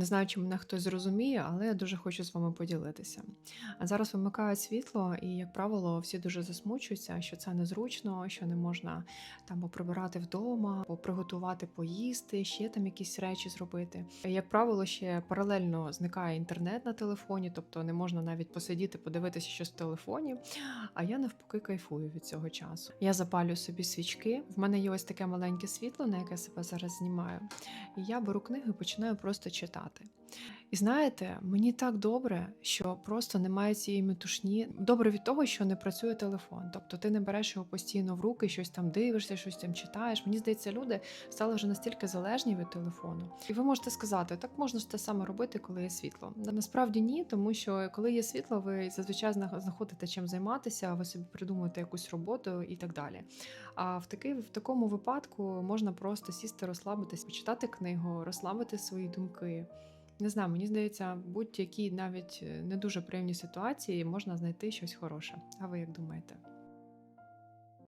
Не знаю, чи мене хтось зрозуміє, але я дуже хочу з вами поділитися. А зараз вимикають світло, і, як правило, всі дуже засмучуються, що це незручно, що не можна там поприбирати вдома, або приготувати поїсти, ще там якісь речі зробити. Як правило, ще паралельно зникає інтернет на телефоні, тобто не можна навіть посидіти, подивитися щось в телефоні. А я навпаки кайфую від цього часу. Я запалюю собі свічки. В мене є ось таке маленьке світло, на яке себе зараз знімаю. І я беру книгу і починаю просто читати. І знаєте, мені так добре, що просто немає цієї метушні. Добре від того, що не працює телефон. Тобто ти не береш його постійно в руки, щось там дивишся, щось там читаєш. Мені здається, люди стали вже настільки залежні від телефону. І ви можете сказати, так можна ж те саме робити, коли є світло. Насправді ні, тому що коли є світло, ви зазвичай знаходите чим займатися, ви собі придумуєте якусь роботу і так далі. А в такий в такому випадку можна просто сісти, розслабитись, почитати книгу, розслабити свої думки. Не знаю, мені здається, будь-які навіть е, не дуже приємні ситуації можна знайти щось хороше. А ви як думаєте?